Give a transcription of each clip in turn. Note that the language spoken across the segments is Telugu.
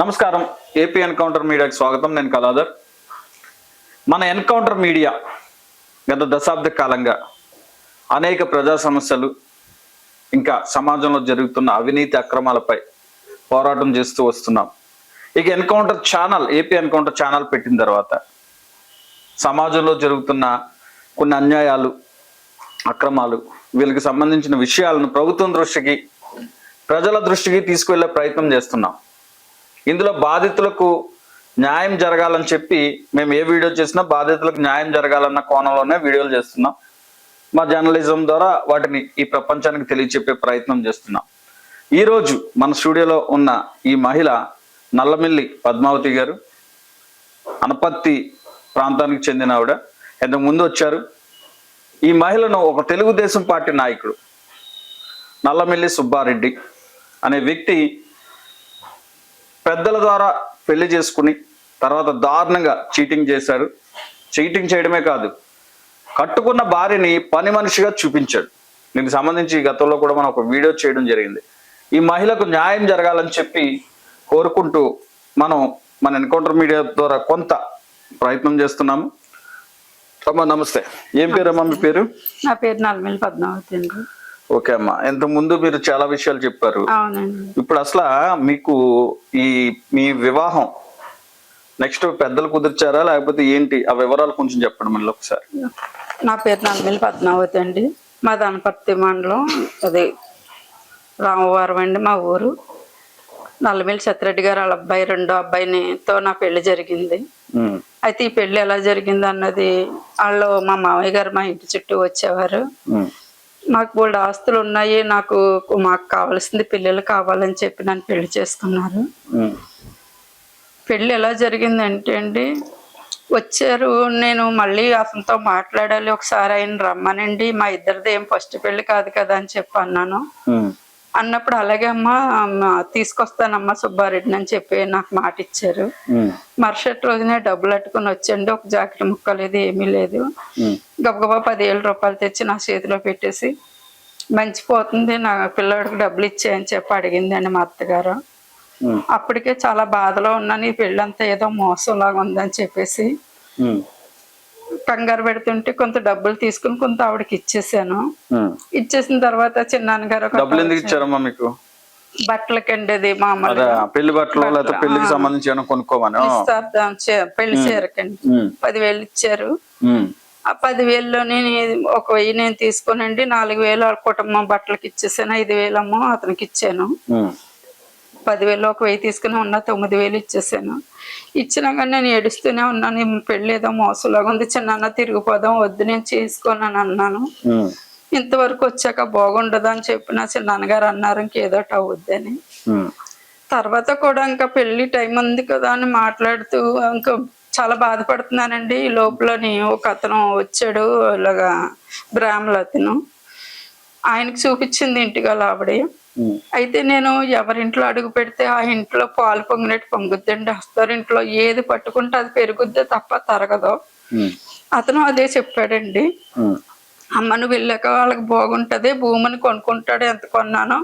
నమస్కారం. ఏపీ ఎన్కౌంటర్ మీడియాకి స్వాగతం. నేను కళాధర్. మన ఎన్కౌంటర్ మీడియా గత దశాబ్ద కాలంగా అనేక ప్రజా సమస్యలు ఇంకా సమాజంలో జరుగుతున్న అవినీతి అక్రమాలపై పోరాటం చేస్తూ వస్తున్నాం. ఇక encounter channel AP encounter channel పెట్టిన తర్వాత సమాజంలో జరుగుతున్న కొన్ని అన్యాయాలు అక్రమాలు వీళ్ళకి సంబంధించిన విషయాలను ప్రభుత్వం దృష్టికి ప్రజల దృష్టికి తీసుకువెళ్ళే ప్రయత్నం చేస్తున్నాం. ఇందులో బాధితులకు న్యాయం జరగాలని చెప్పి మేము ఏ వీడియో చేసినా బాధితులకు న్యాయం జరగాలన్న కోణంలోనే వీడియోలు చేస్తున్నాం. మా జర్నలిజం ద్వారా వాటిని ఈ ప్రపంచానికి తెలియచెప్పే ప్రయత్నం చేస్తున్నాం. ఈరోజు మన స్టూడియోలో ఉన్న ఈ మహిళ నల్లమిల్లి పద్మావతి గారు అనపత్తి ప్రాంతానికి చెందిన ఆవిడ ఇంతకు ముందు వచ్చారు. ఈ మహిళను ఒక తెలుగుదేశం పార్టీ నాయకుడు నల్లమిల్లి సుబ్బారెడ్డి అనే వ్యక్తి పెద్దల ద్వారా పెళ్ళి చేసుకుని తర్వాత దారుణంగా చీటింగ్ చేశారు చీటింగ్ చేయడమే కాదు కట్టుకున్న భార్యని పని మనిషిగా చూపించాడు. దీనికి సంబంధించి గతంలో కూడా మనం ఒక వీడియో చేయడం జరిగింది. ఈ మహిళకు న్యాయం జరగాలని చెప్పి కోరుకుంటూ మనం మన ఎన్కౌంటర్ మీడియా ద్వారా కొంత ప్రయత్నం చేస్తున్నాము. అమ్మ నమస్తే. ఏం పేరు అమ్మ మీ పేరు? నా పేరు నల్మిల్ పద్మావతి అండి. ఓకే అమ్మా. ఇంత ముందు మీరు చాలా విషయాలు చెప్పారు. ఇప్పుడు అసలు మీకు ఈ మీ వివాహం నెక్స్ట్ పెద్దలు కుదిర్చారా? లేకపోతే ఏంటి? ఆ వివరాలు కొంచెం చెప్పండి మళ్ళీ ఒకసారి. నా పేరు నల్మిల్ పద్మావతి అండి. మా దనపర్తి మండలం అది రామవరం అండి మా ఊరు. నల్లమిల్లి సత్యరెడ్డి గారు వాళ్ళ అబ్బాయి రెండో అబ్బాయినితో నా పెళ్ళి జరిగింది. అయితే ఈ పెళ్ళి ఎలా జరిగింది అన్నది వాళ్ళు మా మామయ్య గారు మా ఇంటి చుట్టూ వచ్చేవారు. నాకు బోల్డ్ ఆస్తులు ఉన్నాయి నాకు మాకు కావాల్సింది పిల్లలు కావాలని చెప్పి నన్ను పెళ్ళి చేసుకున్నారు. పెళ్ళి ఎలా జరిగిందంటే అండి వచ్చారు నేను మళ్ళీ అతనితో మాట్లాడాలి ఒకసారి ఆయన రమ్మనండి మా ఇద్దరిది ఏం ఫస్ట్ పెళ్ళి కాదు కదా అని చెప్పి అన్నాను. అన్నప్పుడు అలాగే అమ్మా తీసుకొస్తానమ్మా సుబ్బారెడ్డిని అని చెప్పి నాకు మాట ఇచ్చారు మరుసటి రోజునే డబ్బులు అట్టుకుని వచ్చండి ఒక జాకెట్ ముక్క లేదు ఏమీ లేదు. గబగబా పదివేల రూపాయలు తెచ్చి నా చేతిలో పెట్టేసి మంచిపోతుంది నా పిల్లోడికి డబ్బులు ఇచ్చేయని చెప్పి అడిగిందండి మా అత్తగారు. అప్పటికే చాలా బాధలో ఉన్నాను ఈ పెళ్ళంతా ఏదో మోసంలాగా ఉందని చెప్పేసి కంగారు పెడుతుంటే కొంత డబ్బులు తీసుకుని కొంత ఆవిడకి ఇచ్చేసాను. ఇచ్చేసిన తర్వాత చిన్నాన్నగారు డబ్బులు ఎందుకు ఇచ్చారమ్మా మీకు? బట్టలకండి అది అదే మామూలు పెళ్ళి బట్టలు లేకపోతే పెళ్ళికి సంబంధించి కొనుక్కోమని? పెళ్ళి చేయరకండి ఉమ్, పదివేలు ఇచ్చారు. ఆ పదివేలులోని ఒక వెయ్యి నేను తీసుకోనండి నాలుగు వేలు కుటుంబం బట్టలకి ఇచ్చేసాను ఐదు వేలమ్మో అతనికి ఇచ్చాను. పదివేలు ఒక వెయ్యి తీసుకుని ఉన్న తొమ్మిది వేలు ఇచ్చేసాను. ఇచ్చినా కానీ నేను ఏడుస్తూనే ఉన్నాను పెళ్ళి ఏదో మోసలాగా ఉంది చిన్న తిరిగిపోదాం వద్దు నేను చేసుకోనని అన్నాను. ఇంతవరకు వచ్చాక బాగుండదు అని చెప్పి నా చిన్నాన్నగారు అన్నారు ఇంకేదోటి అవుద్దని. ఉమ్, తర్వాత కూడా ఇంకా పెళ్ళి టైం ఉంది కదా అని మాట్లాడుతూ ఇంకా చాలా బాధపడుతున్నానండి. ఈ లోపలని ఒక అతను వచ్చాడు ఇలాగా బ్రాహ్మలు అతను. ఆయనకి చూపించింది ఇంటికి ఆవిడ. అయితే నేను ఎవరింట్లో అడుగు పెడితే ఆ ఇంట్లో పాలు పొంగినట్టు పొంగుద్దండి. అస్తారింట్లో ఏది పట్టుకుంటే అది పెరుగుద్దే తప్ప తరగదు. అతను అదే చెప్పాడండి. ఉమ్, అమ్మ నువ్వు వెళ్ళాక వాళ్ళకి బాగుంటది భూమిని కొనుక్కుంటాడు ఎంత కొన్నానో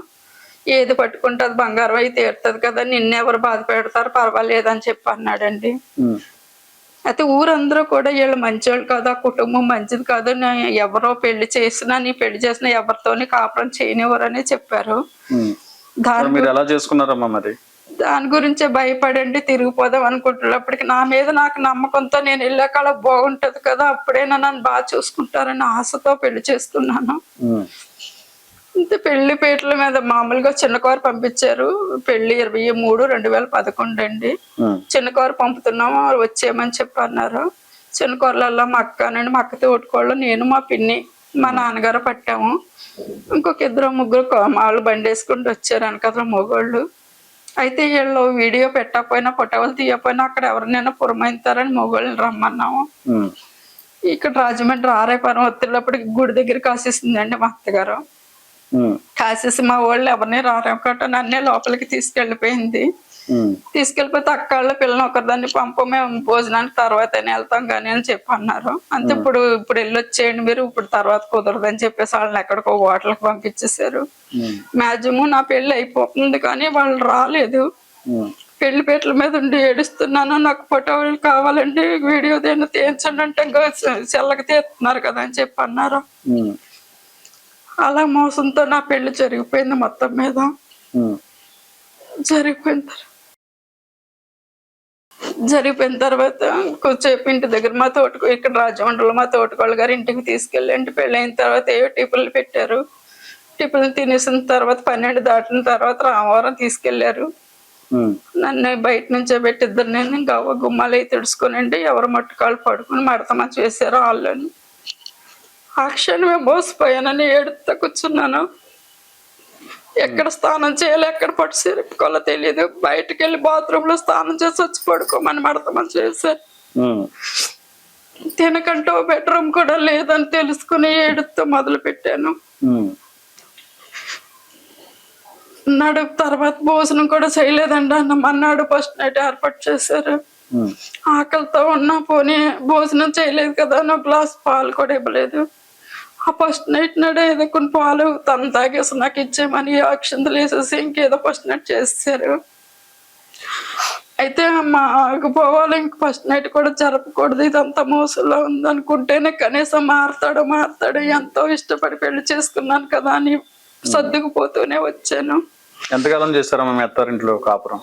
ఏది పట్టుకుంటే అది బంగారం అయితే తీరుతుంది కదా నిన్నెవరు బాధ పెడతారు పర్వాలేదు అని చెప్పి అన్నాడండి. అయితే ఊరందరూ కూడా వీళ్ళు మంచోళ్ళు కాదు ఆ కుటుంబం మంచిది కాదు ఎవరో పెళ్ళి చేసినా నీ పెళ్ళి చేసినా ఎవరితోని కాపురం చేయనివ్వరని చెప్పారు. దాని మీరు ఎలా చేసుకున్నారమ్మా మరి? దాని గురించే భయపడండి తిరిగిపోదాం అనుకుంటున్నప్పటికి నా మీద నాకు నమ్మకంతో నేను వెళ్ళాక అలా బాగుంటది కదా అప్పుడైనా నన్ను బాగా చూసుకుంటారని ఆశతో పెళ్ళి చేసుకున్నాను ఉమ్, ఇంత పెళ్ళి పీటల మీద మామూలుగా చిన్న కారు పంపించారు. పెళ్ళి ఇరవై మూడు రెండు వేల పదకొండు అండి. చిన్న కారు పంపుతున్నాము వచ్చేయమని చెప్పి అన్నారు చిన్న కూరలలో మా అక్క నుండి మా అక్క తోటికోళ్ళు నేను మా పిన్ని మా నాన్నగారు పట్టాము. ఇంకొక ఇద్దరు ముగ్గురు వాళ్ళు బండి వేసుకుంటూ వచ్చారు వెనకదల మొగోళ్ళు అయితే వీళ్ళు వీడియో పెట్టకపోయినా ఫోటోలు తీయకపోయినా అక్కడ ఎవరినైనా పురమాయిస్తారని మొగోళ్ళని రమ్మన్నాము. ఇక్కడ రాజమండ్రి ఆరేపురం వచ్చేటప్పటికి గుడి దగ్గర కాసేసిందండి మా అత్తగారు. కాసేసి మా వాళ్ళు ఎవరిని రారొకట నన్నే లోపలికి తీసుకెళ్ళిపోయింది. ఉమ్, తీసుకెళ్ళిపోతే అక్కడ పిల్లని ఒకరిదాన్ని పంప మేము భోజనానికి తర్వాత వెళ్తాం కానీ అని చెప్పి అన్నారు అంతే ఇప్పుడు ఇప్పుడు వెళ్ళొచ్చేయండి మీరు ఇప్పుడు తర్వాత కుదరదని చెప్పేసి వాళ్ళని ఎక్కడికో హోటల్కి పంపించేశారు. మ్యాక్సిమం నా పెళ్ళి అయిపోతుంది కానీ వాళ్ళు రాలేదు. పెళ్ళి పేటల మీద ఉండి ఏడుస్తున్నాను నాకు ఫోటోలు కావాలండి వీడియో దేని తీయించండి అంటే ఇంకా చెల్లకి తీస్తున్నారు కదా అని చెప్పి అన్నారు అలా మోసంతో నా పెళ్ళి జరిగిపోయింది మొత్తం మీద. జరిగిపోయిన తర్వాత జరిగిపోయిన తర్వాత కొంచెంసేపు ఇంటి దగ్గర మా తోటకు ఇక్కడ రాజమండ్రిలో మా తోటకోళ్ళ గారి ఇంటికి తీసుకెళ్ళి ఇంటి పెళ్ళి అయిన తర్వాత ఏవో టిఫిన్లు పెట్టారు. టిఫిన్లు తినేసిన తర్వాత పన్నెండు దాటిన తర్వాత రామవరం తీసుకెళ్ళారు నన్ను బయట నుంచే పెట్టి ఇద్దరు నేను గవ్వ గుమ్మాలు అయితే తుడుచుకోనండి. ఎవరు మట్టుకాలు పడుకుని మడత మంచి వేసారు వాళ్ళని. ఆ క్షణమే మోసపోయానని ఏడుతా కూర్చున్నాను. ఎక్కడ స్నానం చేయాలి ఎక్కడ పట్టు సిరుపుకోవాలో తెలియదు. బయటకు వెళ్ళి బాత్రూమ్లో స్నానం చేసి వచ్చి పడుకోమని మడత మంచి వేశారు ఉమ్, తినకంటూ బెడ్రూమ్ కూడా లేదని తెలుసుకుని ఏడుతో మొదలు పెట్టాను. ఉమ్, నాడు తర్వాత భోజనం కూడా చేయలేదండి అన్న. మన్నాడు ఫస్ట్ నైట్ ఏర్పాటు చేశారు. ఆకలితో ఉన్నా పోనీ భోజనం చేయలేదు కదా నా గ్లాస్ పాలు కూడా ఇవ్వలేదు. ఆ ఫస్ట్ నైట్ నాడు ఏదో కొన్ని పాలు తను తాగేసి నాకు ఇచ్చేయమని అక్షంతలు వేసేసి ఇంకేదో ఫస్ట్ నైట్ చేశారు అయితే మాకు పోవాలి ఇంక ఫస్ట్ నైట్ కూడా జరపకూడదు. ఇదంతా మోసంలో ఉందనుకుంటేనే కనీసం మారుతాడు మారుతాడు ఎంతో ఇష్టపడి పెళ్ళి చేసుకున్నాను కదా అని సర్దుకుపోతూనే వచ్చాను. ఎంతకాలం చేస్తారమ్మా మీ అత్తారింట్లో కాపురం?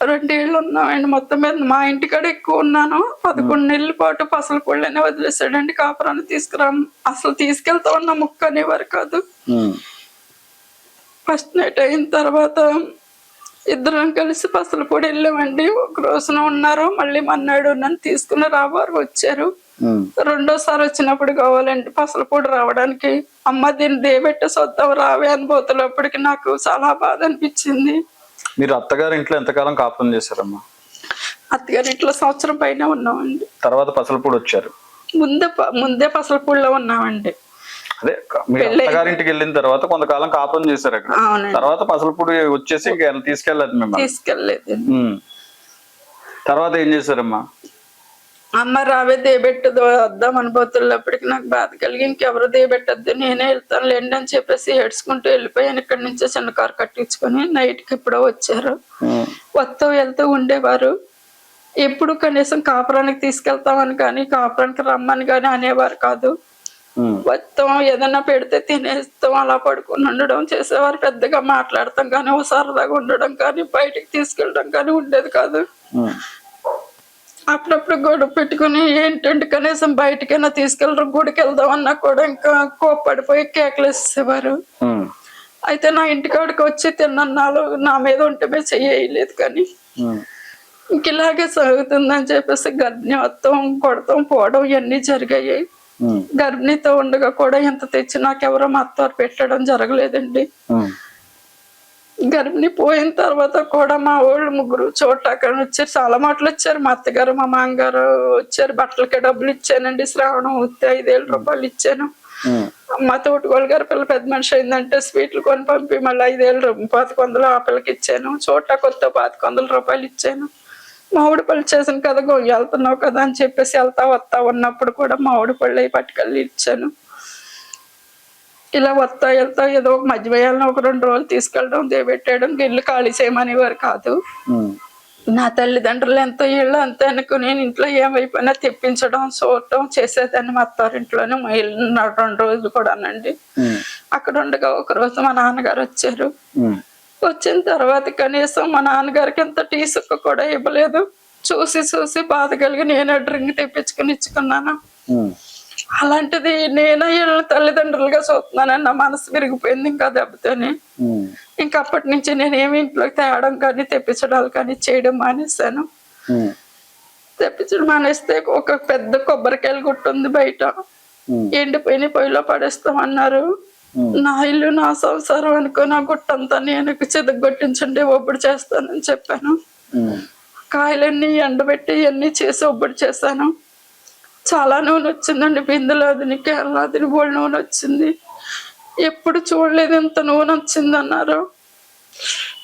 రెండేళ్ళు ఉన్నామండి మొత్తం మీద మా ఇంటికాడ ఎక్కువ ఉన్నాను. పదకొండు నెలల పాటు పసల పళ్ళనే వదిలేసాడండి కాపురాన్ని తీసుకురా అసలు తీసుకెళ్తా ఉన్న ముక్క అనేవారు కాదు. ఫస్ట్ నైట్ అయిన తర్వాత ఇద్దరం కలిసి పసల పొడి వెళ్ళామండి. ఒక రోజున ఉన్నారు. మళ్ళీ మన్నాడు నన్ను తీసుకుని రావారు వచ్చారు. రెండోసారి వచ్చినప్పుడు కావాలండి పసల పొడి రావడానికి. అమ్మ దీన్ని దేబెట్ట సొద్దాం రావే అని పోతున్నప్పటికి నాకు చాలా బాధ అనిపించింది. మీరు అత్తగారి ఇంట్లో ఎంతకాలం కాపురం చేశారమ్మా? అత్తగారి ఇంట్లో సంవత్సరం పైన ఉన్నామండి. తర్వాత పసలపూడి వచ్చారు. ముందే ముందే పసలపూడిలో ఉన్నామండి. అదే మీరు అత్తగారింటికి వెళ్ళిన తర్వాత కొంతకాలం కాపురం చేశారు అక్కడ. తర్వాత పసలపూడి వచ్చేసి ఇంకా తీసుకెళ్ళలేదు మిమ్మల్ని? తీసుకెళ్ళలేదు. తర్వాత ఏం చేశారమ్మా? అమ్మ రావే దేబెట్టు వద్దాం అనుపోతున్నప్పటికి నాకు బాధ కలిగి ఇంకెవరు దేబెట్టద్దు నేనే వెళ్తాను లేండి అని చెప్పేసి ఏడ్చుకుంటూ వెళ్ళిపోయాను. ఇక్కడి నుంచే చిన్న కారు కట్టించుకొని నైట్కి ఎప్పుడో వచ్చారు. వస్తూ వెళ్తూ ఉండేవారు. ఎప్పుడు కనీసం కాపురానికి తీసుకెళ్తామని కానీ కాపురానికి రమ్మని కానీ అనేవారు కాదు. ఉమ్, వస్తాం ఏదన్నా పెడితే తినేస్తాం అలా పడుకుని ఉండడం చేసేవారు. పెద్దగా మాట్లాడతాం కానీ సరదాగా ఉండడం కానీ బయటికి తీసుకెళ్ళడం కానీ ఉండేది కాదు. అప్పుడప్పుడు గొడవ పెట్టుకుని ఏంటంటే కనీసం బయటకైనా తీసుకెళ్ళరు గుడికి వెళ్దాం అన్నా కూడా ఇంకా కోప్పడిపోయి కేకలేసేవారు అయితే నా ఇంటికాడికి వచ్చి తిన్నన్నాళ్ళు నా మీద ఉంటే చెయ్యలేదు కానీ ఇంక ఇలాగే సాగుతుందని చెప్పేసి గర్భిణి మొత్తం కొడతాం పోవడం ఇవన్నీ జరిగాయి. గర్భిణితో ఉండగా కూడా ఎంత తెచ్చి నాకెవరో మా అత్తవారు పెట్టడం జరగలేదండి. గర్భిణి పోయిన తర్వాత కూడా మా వాళ్ళు ముగ్గురు చూడటాక వచ్చారు. చాలా మాటలు వచ్చారు. మా అత్తగారు మా మామగారు వచ్చారు. బట్టలకి డబ్బులు ఇచ్చానండి. శ్రావణం వస్తే ఐదేళ్ళ రూపాయలు ఇచ్చాను. మా తోటికోళ్ళ గారు పిల్ల పెద్ద మనిషి అయిందంటే స్వీట్లు కొని పంపి మళ్ళీ ఐదేళ్ళు పాతిక వందలు ఆ పిల్లకి ఇచ్చాను. చోట కొత్త పాతిక వందల రూపాయలు ఇచ్చాను. మామిడి పళ్ళు చేసాను కదా వెళ్తున్నావు కదా అని చెప్పేసి వెళ్తా వస్తా ఉన్నప్పుడు కూడా మామిడి పళ్ళు అవి పట్టుకెళ్ళి ఇచ్చాను. ఇలా వస్తా వెళ్తా ఏదో ఒక మధ్య వేయాలని ఒక రెండు రోజులు తీసుకెళ్ళడం దేబెట్టడం ఇల్లు ఖాళీ చేయమనేవారు కాదు. నా తల్లిదండ్రులు ఎంతో ఇళ్ళు అంతే అనుకుని నేను ఇంట్లో ఏమైపోయినా తెప్పించడం చూడటం చేసేదాన్ని మా అత్తారింట్లోనే మా ఇల్లు రెండు రోజులు కూడానండి. అక్కడ ఉండగా ఒక రోజు మా నాన్నగారు వచ్చారు. వచ్చిన తర్వాత కనీసం మా నాన్నగారికి ఎంత టీ సుక్క కూడా ఇవ్వలేదు. చూసి చూసి బాధ కలిగి నేనే డ్రింక్ తెప్పించుకుని ఇచ్చుకున్నాను. అలాంటిది నేనే తల్లిదండ్రులుగా చూస్తున్నానని నా మనసు విరిగిపోయింది ఇంకా దెబ్బతోని. ఇంకా అప్పటి నుంచి నేను ఏమి ఇంట్లోకి తేవడం కానీ తెప్పించడాలు కానీ చేయడం మానేశాను. తెప్పించడం మానేస్తే ఒక పెద్ద కొబ్బరికాయలు గుట్టు ఉంది బయట ఎండిపోయిన పొయ్యిలో పడేస్తామన్నారు. ఉమ్. నా ఇల్లు నా సంసారం అనుకో నా గుట్టంతా నేను చెదగొట్టించండి ఒబ్బడి చేస్తానని చెప్పాను. కాయలన్నీ ఎండబెట్టి ఇవన్నీ చేసి ఒబ్బడి చేశాను. చాలా నూనె వచ్చిందండి బిందెలో అదిని కేరళాదిని బోల్ నూనె వచ్చింది. ఎప్పుడు చూడలేదు ఎంత నూనె వచ్చింది అన్నారు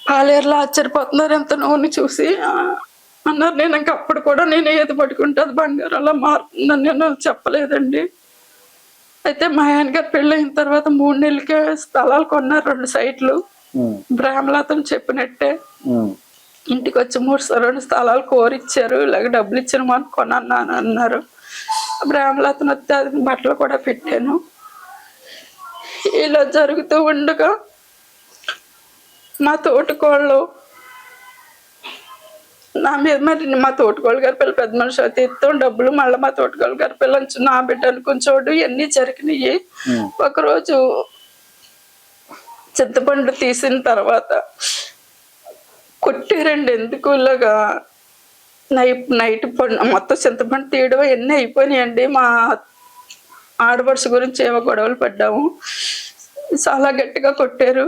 పాలేరులో ఆశ్చర్యపోతున్నారు ఎంత నూనె చూసి. అన్నారు నేను ఇంకా అప్పుడు కూడా నేను ఏది పట్టుకుంటే అది బంగారం అలా మారుతుందని నేను చెప్పలేదండి. అయితే మా ఆయన గారు పెళ్ళైన తర్వాత మూడు నెలలకే స్థలాలు కొన్నారు రెండు సైట్లు. ఉమ్, బ్రాహ్మలతను చెప్పినట్టే. ఇంటికి వచ్చి మూడు రెండు స్థలాలు కోరిచ్చారు ఇలాగ డబ్బులు ఇచ్చిన మనం కొనన్నాను అన్నారు బ్రాహ్మలతను వస్తే అది బట్టలు కూడా పెట్టాను. ఇలా జరుగుతూ ఉండగా మా తోటికోళ్ళు నా మీద మరి మా తోటికోళ్ళు గారి పిల్ల పెద్ద మనిషి అయితే ఇస్తాం డబ్బులు మళ్ళీ మా తోటికోళ్ళు గారి పిల్ల నా బిడ్డ అనుకుంచోడు ఇవన్నీ జరిగినాయి. ఒకరోజు చింతపండు తీసిన తర్వాత కొట్టారండి ఎందుకు ఇలాగా నైట్ నైట్ పండు మొత్తం చింతపండు తీయడం ఎన్ని అయిపోయినాయండి. మా ఆడపడుచు గురించి ఏమో గొడవలు పడ్డాము. చాలా గట్టిగా కొట్టారు.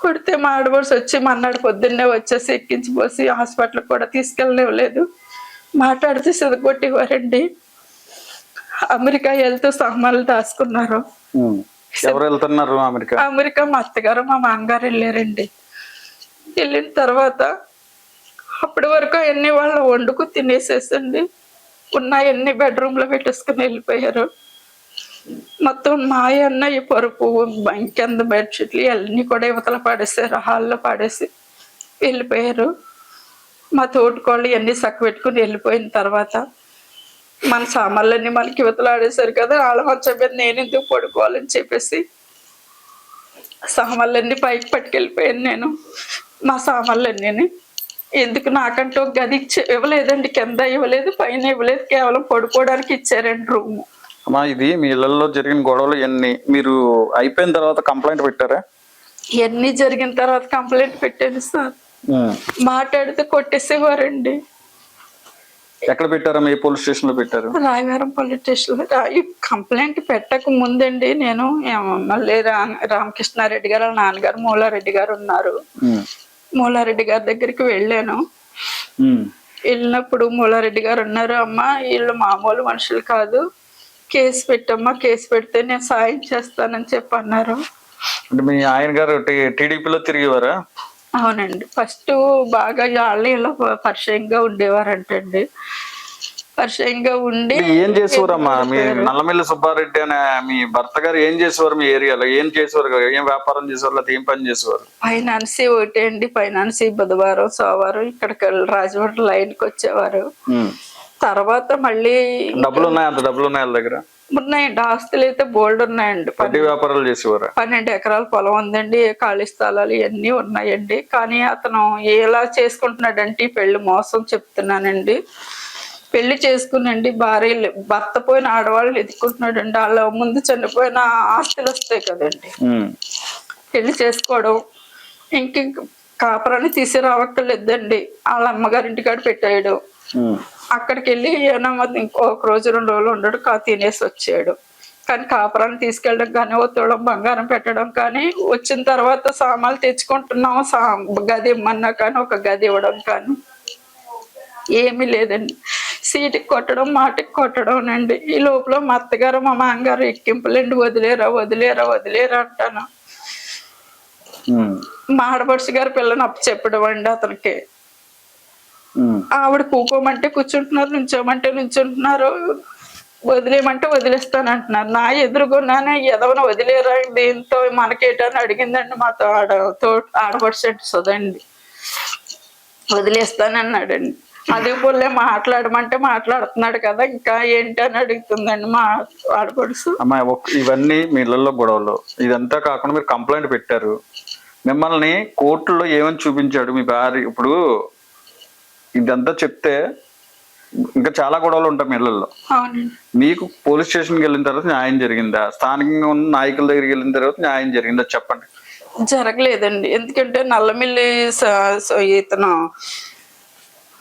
కొడితే మా ఆడపడుచు వచ్చి మన్నాడు పొద్దున్నే వచ్చేసి ఎక్కించి పోసి హాస్పిటల్కి కూడా తీసుకెళ్ళలేదు మాట్లాడితే సిదగొట్టేవారండి. అమెరికా వెళ్తూ సామాన్లు దాచుకున్నారు. ఎవరు వెళ్తున్నారు అమెరికా? అమెరికా మా అత్తగారు మా మామగారు వెళ్ళారండి. వెళ్ళిన తర్వాత అప్పటి వరకు అన్ని వాళ్ళు వండుకు తినేసేసండి. ఉన్న ఎన్ని బెడ్రూమ్లో పెట్టేసుకుని వెళ్ళిపోయారు. మొత్తం మా అన్నయ్య పరుపు ఇంకెంత బెడ్షీట్లు అన్నీ కూడా యువతల పాడేసారు హాల్లో పాడేసి వెళ్ళిపోయారు. మా తోటికోళ్ళు ఇవన్నీ సక్క పెట్టుకుని వెళ్ళిపోయిన తర్వాత మన సామాన్లన్నీ మనకి యువతలు ఆడేశారు కదా వాళ్ళ మంచం మీద నేను ఎందుకు పడుకోవాలని చెప్పేసి సామాన్లన్నీ పైకి పట్టుకెళ్ళిపోయాను నేను మా సామాన్లన్నీ ఎందుకు నాకంటూ గది ఇచ్చే ఇవ్వలేదండి కింద ఇవ్వలేదు పైన ఇవ్వలేదు కేవలం పడుకోవడానికి ఇచ్చారండి రూము. అమ్మా ఇది మీ ఇళ్ళలో జరిగిన గొడవలు ఎన్ని మీరు అయిపోయిన తర్వాత కంప్లైంట్ పెట్టారా? ఇవన్నీ జరిగిన తర్వాత కంప్లైంట్ పెట్టాను సార్. మాట్లాడితే కొట్టేసేవారండి. ఎక్కడ పెట్టారా? మీ పోలీస్ స్టేషన్లో పెట్టారు? రాయవరం పోలీస్ స్టేషన్లో ఈ కంప్లైంట్ పెట్టక ముందండి నేను మళ్ళీ రామకృష్ణారెడ్డి గారు నాన్నగారు మూలారెడ్డి గారు ఉన్నారు. మూలారెడ్డి గారి దగ్గరికి వెళ్ళాను. వెళ్ళినప్పుడు మూలారెడ్డి గారు ఉన్నారు అమ్మ వీళ్ళు మామూలు మనుషులు కాదు. కేసు పెట్టమ్మా కేసు పెడితే నేను సాయం చేస్తానని చెప్పి అన్నారు. అంటే మీ ఆయన గారు టీడీపీలో తిరిగేవారా? అవునండి. ఫస్ట్ బాగా వాళ్ళు ఇలా పరిచయంగా ఉండేవారంటండి. పరిచయంగా ఉండి ఏం చేసేవారమ్మా? మీ నల్లమిల్లి సుబ్బారెడ్డి అనే మీ భర్త గారు ఏం చేసేవారు మీ ఏరియాలో? ఏం చేసేవారు ఏం వ్యాపారం చేసేవారు? ఏం పని చేసేవారు? ఫైనాన్సీ ఒకటే అండి. ఫైనాన్సీ బుధవారం సోమవారం ఇక్కడికి వెళ్ళి రాజమండ్రి లైన్కి వచ్చేవారు. ఉమ్. తర్వాత మళ్ళీ డబ్బులు ఉన్నాయి అంత డబ్బులు ఉన్నాయి వాళ్ళ దగ్గర? ఉన్నాయండి ఆస్తులు అయితే బోల్డ్ ఉన్నాయండి. పది వ్యాపారాలు చేసేవారా? పన్నెండు ఎకరాల పొలం ఉందండి. ఖాళీ స్థలాలు ఇవన్నీ ఉన్నాయండి. కానీ అతను ఎలా చేసుకుంటున్నాడంటే పెళ్ళి మోసం చెప్తున్నానండి. పెళ్ళి చేసుకునండి భార్య భర్త పోయిన ఆడవాళ్ళు ఎదుర్కొంటున్నాడండి. వాళ్ళ ముందు చనిపోయిన ఆస్తులు వస్తాయి కదండి. పెళ్ళి చేసుకోవడం. ఇంక కాపురాన్ని తీసుకురావక్కర్లేదండి. వాళ్ళ అమ్మగారి ఇంటికాడ పెట్టేయడం. ఉమ్. అక్కడికి వెళ్ళి ఏమన్నా ఇంకొక రోజు రెండు రోజులు ఉండడు కా తినేసి వచ్చాడు కానీ కాపురాన్ని తీసుకెళ్ళడం కానీ తులం బంగారం పెట్టడం కానీ వచ్చిన తర్వాత సామాన్లు తెచ్చుకుంటున్నాం. సా గది ఇమ్మన్నా కానీ ఒక గది ఇవ్వడం కానీ ఏమీ లేదండి. సీటుకి కొట్టడం మాటకి కొట్టడం అండి. ఈ లోపల మా అత్తగారు మా మామగారు ఎక్కింపులండి వదిలేరా వదిలేరా వదిలేరా అంటాను. మా ఆడపడుచు గారి పిల్లని అప్పు చెప్పడం అండి అతనికి. ఆవిడ కూకోమంటే కూర్చుంటున్నారు నుంచోమంటే నుంచుంటున్నారు. వదిలేయమంటే వదిలేస్తాను అంటున్నారు నా ఎదురుగున్నానే ఎదవన వదిలేరా దీంతో మనకేటని అడిగిందండి మాతో ఆడ తో ఆడపడిసెట్టు సదండి వదిలేస్తానన్నాడండి. అదే పోలే మాట్లాడమంటే మాట్లాడుతున్నాడు కదా ఇంకా ఏంటి అని అడుగుతుందండి మా ఆడపడుసు అమ్మాయి ఇవన్నీ మీ ఇళ్ళలో గొడవలు. ఇదంతా కాకుండా మీరు కంప్లైంట్ పెట్టారు. మిమ్మల్ని కోర్టులో ఏమని చూపించాడు మీ భార్య? ఇప్పుడు ఇదంతా చెప్తే ఇంకా చాలా గొడవలు ఉంటాయి మీ ఇళ్ళలో అవునండి. మీకు పోలీస్ స్టేషన్కి వెళ్ళిన తర్వాత న్యాయం జరిగిందా? స్థానికంగా ఉన్న నాయకుల దగ్గరికి వెళ్ళిన తర్వాత న్యాయం జరిగిందా? చెప్పండి. జరగలేదండి. ఎందుకంటే నల్లమిల్లి ఇతను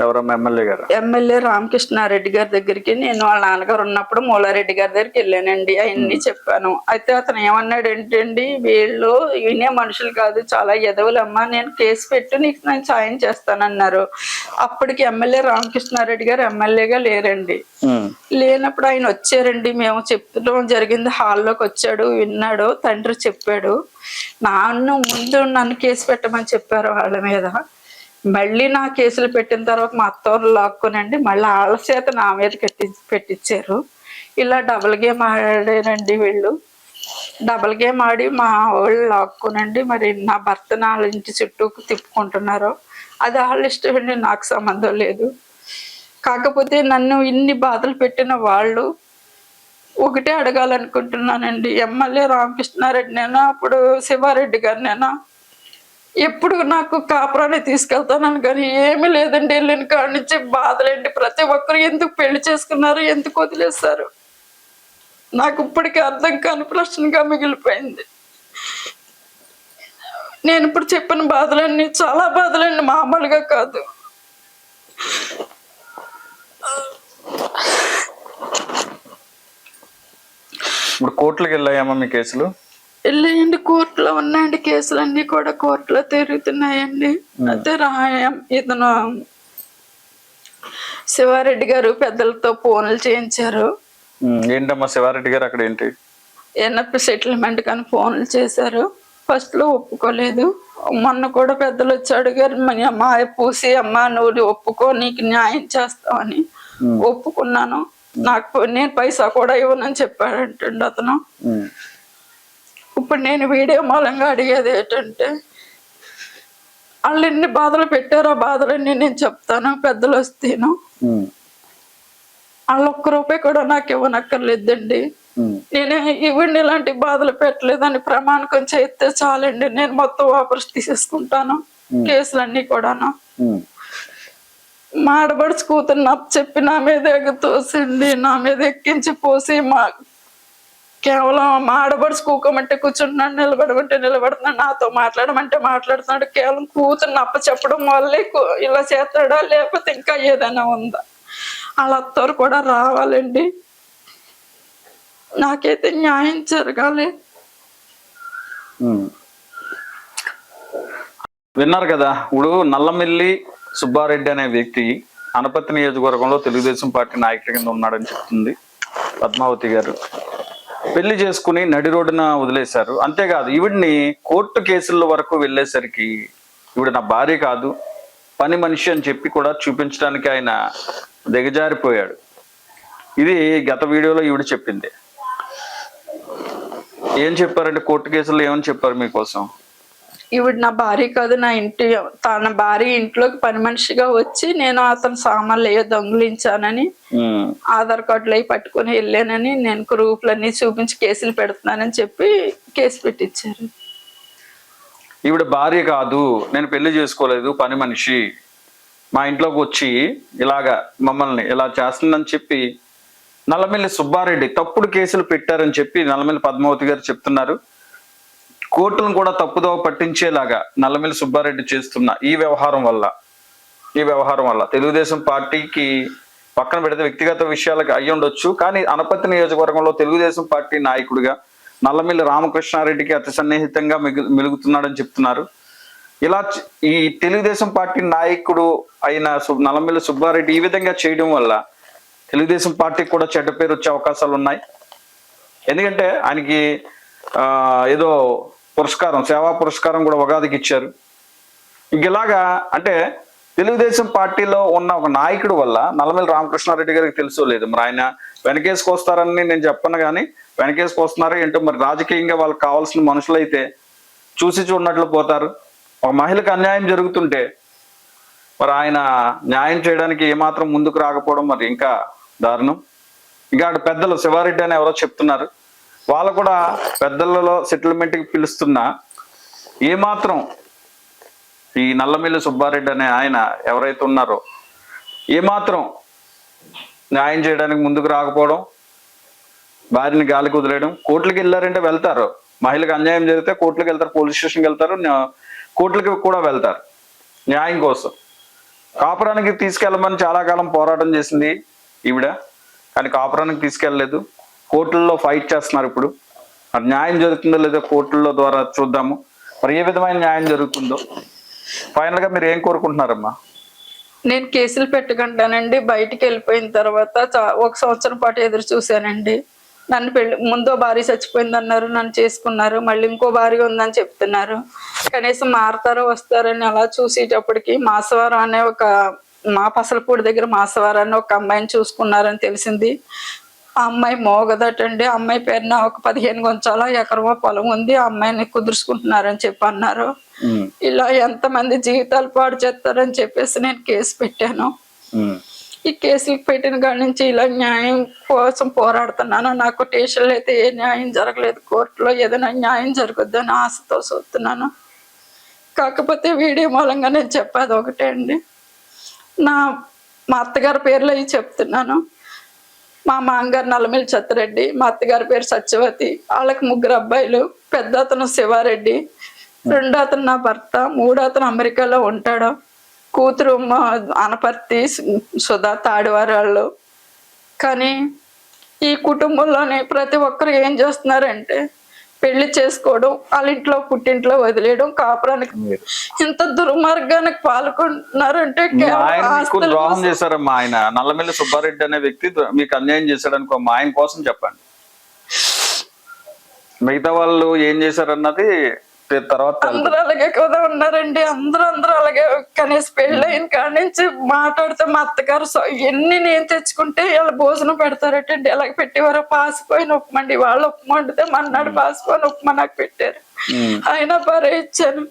ఎవరమ్మా ఎమ్మెల్యే గారు? ఎమ్మెల్యే రామకృష్ణారెడ్డి గారి దగ్గరికి. నేను వాళ్ళ నాన్నగారు ఉన్నప్పుడు మూలారెడ్డి గారి దగ్గరికి వెళ్ళానండి. అవన్నీ చెప్పాను. అయితే అతను ఏమన్నాడు ఏంటండి వీళ్ళు వినే మనుషులు కాదు చాలా ఎదవులమ్మా నేను కేసు పెట్టు నీకు నేను సాయం చేస్తానన్నారు. అప్పటికి ఎమ్మెల్యే రామకృష్ణారెడ్డి గారు ఎమ్మెల్యేగా లేరండి. లేనప్పుడు ఆయన వచ్చారండి. మేము చెప్పడం జరిగింది. హాల్లోకి వచ్చాడు విన్నాడు తండ్రి చెప్పాడు. నాన్న ముందు నన్ను కేసు పెట్టమని చెప్పారు వాళ్ళ మీద. మళ్ళీ నా కేసులు పెట్టిన తర్వాత మా అత్తవారు లాక్కునండి. మళ్ళీ వాళ్ళ చేత నా మీద కట్టి పెట్టించారు ఇలా డబుల్ గేమ్ ఆడారండి వీళ్ళు. డబల్ గేమ్ ఆడి మా వాళ్ళు లాక్కునండి. మరి నా భర్త నా ఇంటి చుట్టూ తిప్పుకుంటున్నారు అది వాళ్ళ ఇష్టం అండి. నాకు సంబంధం లేదు. కాకపోతే నన్ను ఇన్ని బాధలు పెట్టిన వాళ్ళు ఒకటే అడగాలనుకుంటున్నానండి. ఎమ్మెల్యే రామకృష్ణారెడ్డి నేనా అప్పుడు శివారెడ్డి గారు ఎప్పుడు నాకు కాపురాన్ని తీసుకెళ్తానని కానీ ఏమీ లేదండి. వెళ్ళిన కాడి నుంచి బాధలేండి. ప్రతి ఒక్కరు ఎందుకు పెళ్ళి చేసుకున్నారు? ఎందుకు వదిలేస్తారు నాకు ఇప్పటికీ అర్థం కాని ప్రశ్నగా మిగిలిపోయింది. నేను ఇప్పుడు చెప్పిన బాధలన్నీ చాలా బాధలండి. మామూలుగా కాదు. ఇప్పుడు కోర్టులకు వెళ్ళాయమ్మా మీ కేసులు? వెళ్ళేయండి కోర్టులో ఉన్నాయండి కేసులన్నీ కూడా కోర్టులో తిరుగుతున్నాయండి. అయితే రాయం ఇతను శివారెడ్డి గారు పెద్దలతో ఫోన్లు చేయించారు. ఏంటమ్మా శివారెడ్డి గారు అక్కడ ఏంటి? ఎన్ఎఫ్ సెటిల్మెంట్ కానీ ఫోన్లు చేశారు. ఫస్ట్లో ఒప్పుకోలేదు. మొన్న కూడా పెద్దలు వచ్చి అడిగారు "మరి అమ్మ పూసి అమ్మ నువ్వు ఒప్పుకో నీకు న్యాయం చేస్తావని. ఒప్పుకున్నాను. నాకు నేను పైసా కూడా ఇవ్వనని చెప్పాడంటండి అతను. ఇప్పుడు నేను వీడియో మూలంగా అడిగేది ఏంటంటే వాళ్ళు ఎన్ని బాధలు పెట్టారో? ఆ బాధలన్నీ నేను చెప్తాను పెద్దలు వస్తేను. వాళ్ళు ఒక్క రూపాయి కూడా నాకు ఇవ్వనక్కర్లేదండి. నేను ఇవ్వండి ఇలాంటి బాధలు పెట్టలేదని ప్రమాణకం చేస్తే చాలండి. నేను మొత్తం వాపస్ తీసేసుకుంటాను కేసులన్నీ కూడాను. మాడబడిచి కూతురు నప్ప చెప్పి నా మీద ఎగతోసండి నా మీద ఎక్కించి పోసి మా కేవలం మాడబడిచి కూకోమంటే కూర్చుంటున్నాడు నిలబడమంటే నిలబడుతున్నాడు నాతో మాట్లాడమంటే మాట్లాడుతున్నాడు. కేవలం కూతురు నప్ప చెప్పడం వల్లే ఇలా చేస్తాడా లేకపోతే ఇంకా ఏదైనా ఉందా? వాళ్ళ అత్తరు కూడా రావాలండి. నాకైతే న్యాయం జరగాలి. విన్నారు కదా ఇప్పుడు నల్లమిల్లి సుబ్బారెడ్డి అనే వ్యక్తి అనపతి నియోజకవర్గంలో తెలుగుదేశం పార్టీ నాయకుడి కింద ఉన్నాడని చెప్తుంది పద్మావతి గారు. పెళ్ళి చేసుకుని నడి రోడ్డున వదిలేశారు. అంతేకాదు ఈవిడ్ని కోర్టు కేసుల వరకు వెళ్ళేసరికి ఈవిడ నా భార్య కాదు పని మనిషి అని చెప్పి కూడా చూపించడానికి ఆయన దిగజారిపోయాడు. ఇది గత వీడియోలో ఈవిడ చెప్పింది. ఏం చెప్పారంటే కోర్టు కేసుల్లో ఏమని చెప్పారు మీకోసం? ఈవిడ నా భార్య కాదు నా ఇంటి తన భార్య ఇంట్లోకి పని మనిషిగా వచ్చి నేను అతని సామాన్లు ఏవో దొంగిలించానని ఆధార్ కార్డులు అవి పట్టుకొని వెళ్ళానని నేను ప్రూఫ్లన్నీ చూపించి కేసులు పెడుతున్నానని చెప్పి కేసు పెట్టించారు ఈవిడ భార్య కాదు నేను పెళ్ళి చేసుకోలేదు పని మనిషి. మా ఇంట్లోకి వచ్చి ఇలాగా మమ్మల్ని ఇలా చేస్తుందని చెప్పి నల్లమిల్లి సుబ్బారెడ్డి తప్పుడు కేసులు పెట్టారని చెప్పి నల్లమిల్లి పద్మావతి గారు చెప్తున్నారు. కోర్టును కూడా తప్పుదోవ పట్టించేలాగా నల్లమిల్లి సుబ్బారెడ్డి చేస్తున్న ఈ వ్యవహారం వల్ల ఈ వ్యవహారం వల్ల తెలుగుదేశం పార్టీకి పక్కన పెడితే వ్యక్తిగత విషయాలకు అయ్యి ఉండొచ్చు. కానీ అనపత్తి నియోజకవర్గంలో తెలుగుదేశం పార్టీ నాయకుడిగా నల్లమిల్లి రామకృష్ణారెడ్డికి అతి సన్నిహితంగా మిగు మెలుగుతున్నాడని చెప్తున్నారు. ఇలా ఈ తెలుగుదేశం పార్టీ నాయకుడు అయిన నల్లమిల్లి సుబ్బారెడ్డి ఈ విధంగా చేయడం వల్ల తెలుగుదేశం పార్టీకి కూడా చెడ్డ పేరు వచ్చే అవకాశాలు ఉన్నాయి ఎందుకంటే ఆయనకి ఏదో పురస్కారం సేవా పురస్కారం కూడా ఉగాదికి ఇచ్చారు. ఇంక ఇలాగా అంటే తెలుగుదేశం పార్టీలో ఉన్న ఒక నాయకుడు వల్ల నల్లమల్లి రామకృష్ణారెడ్డి గారికి తెలుసో లేదు. మరి ఆయన వెనకేసుకొస్తారని నేను చెప్పను కానీ వెనకేసుకొస్తున్నారు ఏంటో మరి రాజకీయంగా వాళ్ళకి కావాల్సిన మనుషులు అయితే చూసి చూడనట్లు పోతారు. ఒక మహిళకు అన్యాయం జరుగుతుంటే మరి ఆయన న్యాయం చేయడానికి ఏమాత్రం ముందుకు రాకపోవడం మరి ఇంకా దారుణం. ఇంకా అక్కడ పెద్దలు శివారెడ్డి అని ఎవరో చెప్తున్నారు. వాళ్ళు కూడా పెద్దలలో సెటిల్మెంట్కి పిలుస్తున్నా ఏమాత్రం ఈ నల్లమిల్లి సుబ్బారెడ్డి అనే ఆయన ఎవరైతే ఉన్నారో ఏమాత్రం న్యాయం చేయడానికి ముందుకు రాకపోవడం భార్యని గాలికి వదిలేయడం కోర్టులకు వెళ్ళారంటే వెళ్తారు. మహిళకు అన్యాయం జరిగితే కోర్టులకు వెళ్తారు పోలీస్ స్టేషన్కి వెళ్తారు న్యా- కోర్టులకు కూడా వెళ్తారు న్యాయం కోసం. కాపురానికి తీసుకెళ్ళమని చాలా కాలం పోరాటం చేసింది ఈవిడ కానీ కాపురానికి తీసుకెళ్ళలేదు. కోర్టుల్లో ఫైట్ చేస్తున్నారు ఇప్పుడు. మరి న్యాయం జరుగుతుందో లేదో కోర్టుల్లో ద్వారా చూద్దాము. మరి ఏ విధమైన న్యాయం జరుగుతుందో? ఫైనల్గా మీరు ఏం కోరుకుంటున్నారమ్మా? నేను కేసులు పెట్టకుండానండి బయటికి వెళ్ళిపోయిన తర్వాత చా- ఒక సంవత్సరం పాటు ఎదురు చూశానండి. నన్ను పెళ్ళి ముందో భార్య చచ్చిపోయింది అన్నారు నన్ను చేసుకున్నారు మళ్ళీ ఇంకో భార్య ఉందని చెప్తున్నారు. కనీసం మారతారో వస్తారని అలా చూసేటప్పటికి మాసవారం అనే ఒక మా పసలపూడి దగ్గర మాసవారం ఒక అమ్మాయిని చూసుకున్నారని తెలిసింది. ఆ అమ్మాయి మోగదటండి. అమ్మాయి పేరున ఒక పదిహేను గుంచాల ఎకరమో పొలం ఉంది. ఆ అమ్మాయిని కుదుర్చుకుంటున్నారని చెప్పి అన్నారు ఇలా ఎంతమంది జీవితాలు పాడు చేస్తారని చెప్పేసి నేను కేసు పెట్టాను. ఈ కేసులు పెట్టిన కాడి నుంచి ఇలా న్యాయం కోసం పోరాడుతున్నాను. నాకు స్టేషన్లో అయితే ఏ న్యాయం జరగలేదు. కోర్టులో ఏదైనా న్యాయం జరుగుద్దని ఆశతో చూస్తున్నాను కాకపోతే వీడియో మూలంగా నేను చెప్పేది ఒకటే అండి. నా మా అత్తగారి పేర్లో చెప్తున్నాను. మా మామగారు నల్లమిల్లి సత్యరెడ్డి మా అత్తగారి పేరు సత్యవతి వాళ్ళకి ముగ్గురు అబ్బాయిలు పెద్ద అతను శివారెడ్డి రెండో అతను నా భర్త మూడో అతను అమెరికాలో ఉంటాడు కూతురు మా అనపర్తి సుధా తాడివారి వాళ్ళు కానీ ఈ కుటుంబంలోని ప్రతి ఒక్కరు ఏం చేస్తున్నారంటే పెళ్ళి చేసుకోవడం వాళ్ళ ఇంట్లో పుట్టింట్లో వదిలేయడం కాపురానికి. ఇంత దుర్మార్గానికి పాల్గొంటున్నారంటే ద్రోహం. చేశారమ్మా ఆయన నల్లమిల్లి సుబ్బారెడ్డి అనే వ్యక్తి మీకు అన్యాయం చేశాడు అనుకో మా ఆయన కోసం చెప్పండి మిగతా వాళ్ళు ఏం చేశారన్నది తర్వాత. అందరూ అలాగే కదా ఉన్నారండి. అందరూ అందరూ అలాగే కనీసం పెళ్ళైన కాడి నుంచి మాట్లాడితే మా అత్తగారు ఎన్ని నేను తెచ్చుకుంటే ఇలా భోజనం పెడతారటండి. ఎలాగ పెట్టేవారో పాసిపోయిన ఉప్మండి. వాళ్ళు ఉప్మా వండితే మన్నాడు పాసిపోయిన ఉప్మా నాకు పెట్టారు. అయినా భరించాను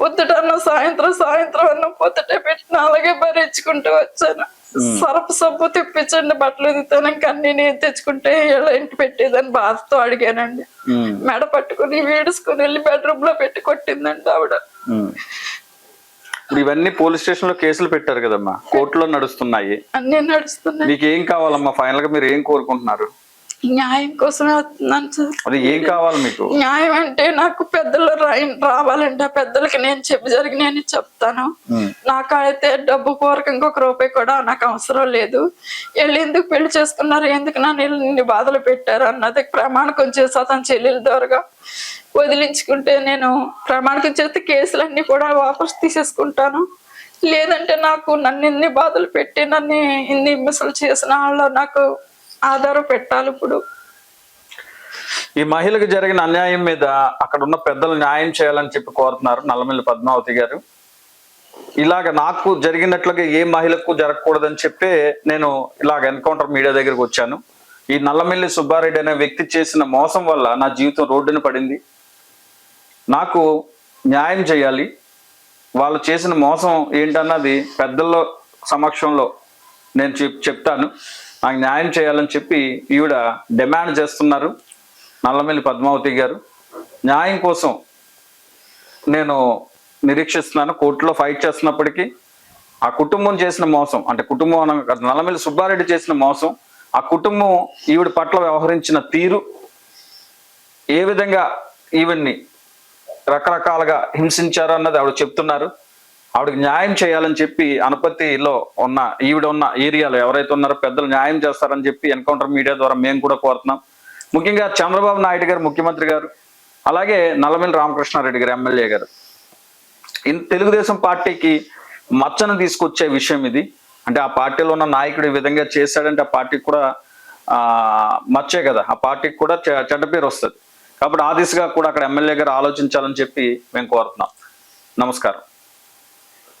పొద్దుటన్న సాయంత్రం సాయంత్రం అన్న పొద్దుటే పెట్టిన అలాగే భరించుకుంటూ వచ్చాను. సరపు సబ్బు తెప్పించండి బట్టలు ఎదుగుతాను ఇంకా అన్ని నేను తెచ్చుకుంటే ఇలా ఇంటి పెట్టేదని బాధతో అడిగానండి. మెడ పట్టుకుని వీడుసుకుని వెళ్ళి బెడ్రూమ్లో పెట్టి కొట్టిందండి ఆవిడ. ఇప్పుడు ఇవన్నీ పోలీస్ స్టేషన్లో కేసులు పెట్టారు కదమ్మా. కోర్టులో నడుస్తున్నాయి. అన్ని నడుస్తున్నాయి. మీకు ఏం కావాలమ్మా? ఫైనల్గా మీరు ఏం కోరుకుంటున్నారు? న్యాయం కోసమే వస్తున్నాను సార్. అది ఏం కావాలి మీకు? న్యాయం అంటే నాకు పెద్దలు రావాలంటే పెద్దలకి నేను చెప్పి జరిగి నేను చెప్తాను నాకైతే డబ్బు కోరక ఇంకొక రూపాయి కూడా నాకు అవసరం లేదు. వెళ్ళి ఎందుకు పెళ్ళి చేసుకున్నారు? ఎందుకు నన్ను ఇన్ని బాధలు పెట్టారు? అన్నది ప్రమాణకం చేసి అతని చెల్లెల ద్వారా వదిలించుకుంటే నేను ప్రమాణకం చేస్తే కేసులన్నీ కూడా వాపస్ తీసేసుకుంటాను. లేదంటే నాకు నన్ను ఇన్ని బాధలు పెట్టి నన్ను ఇన్ని మిసలు చేసిన వాళ్ళు నాకు ఆధార పెట్టాలి ఇప్పుడు. ఈ మహిళకు జరిగిన అన్యాయం మీద అక్కడ ఉన్న పెద్దలు న్యాయం చేయాలని చెప్పి కోరుతున్నారు నల్లమిల్లి పద్మావతి గారు. ఇలాగ నాకు జరిగినట్లుగా ఏ మహిళకు జరగకూడదని చెప్పి నేను ఇలాగ ఎన్కౌంటర్ మీడియా దగ్గరికి వచ్చాను. ఈ నల్లమిల్లి సుబ్బారెడ్డి అనే వ్యక్తి చేసిన మోసం వల్ల నా జీవితం రోడ్డున పడింది. నాకు న్యాయం చేయాలి. వాళ్ళు చేసిన మోసం ఏంటన్నది పెద్దల సమక్షంలో నేను చెప్ చెప్తాను. నాకు న్యాయం చేయాలని చెప్పి ఈవిడ డిమాండ్ చేస్తున్నారు. నల్లమెల్లి పద్మావతి గారు. న్యాయం కోసం నేను నిరీక్షిస్తున్నాను. కోర్టులో ఫైట్ చేస్తున్నప్పటికీ ఆ కుటుంబం చేసిన మోసం అంటే కుటుంబం అనగా సుబ్బారెడ్డి చేసిన మోసం ఆ కుటుంబం ఈవిడ పట్ల వ్యవహరించిన తీరు ఏ విధంగా ఈవిడ్ని రకరకాలుగా హింసించారు అన్నది ఆవిడ చెప్తున్నారు. ఆవిడకి న్యాయం చేయాలని చెప్పి అనపతిలో ఉన్న ఈవిడ ఉన్న ఏరియాలో ఎవరైతే ఉన్నారో పెద్దలు న్యాయం చేస్తారని చెప్పి ఎన్కౌంటర్ మీడియా ద్వారా మేము కూడా కోరుతున్నాం. ముఖ్యంగా చంద్రబాబు నాయుడు గారు ముఖ్యమంత్రి గారు అలాగే నల్లమిల్లి రామకృష్ణారెడ్డి గారు ఎమ్మెల్యే గారు. ఇన్ తెలుగుదేశం పార్టీకి మచ్చను తీసుకొచ్చే విషయం ఇది. అంటే ఆ పార్టీలో ఉన్న నాయకుడు ఈ విధంగా చేశాడంటే ఆ పార్టీకి కూడా ఆ మచ్చే కదా. ఆ పార్టీకి కూడా చె- చెడ్డ పేరు వస్తుంది. కాబట్టి ఆ దిశగా కూడా అక్కడ ఎమ్మెల్యే గారు ఆలోచించాలని చెప్పి మేము కోరుతున్నాం. నమస్కారం.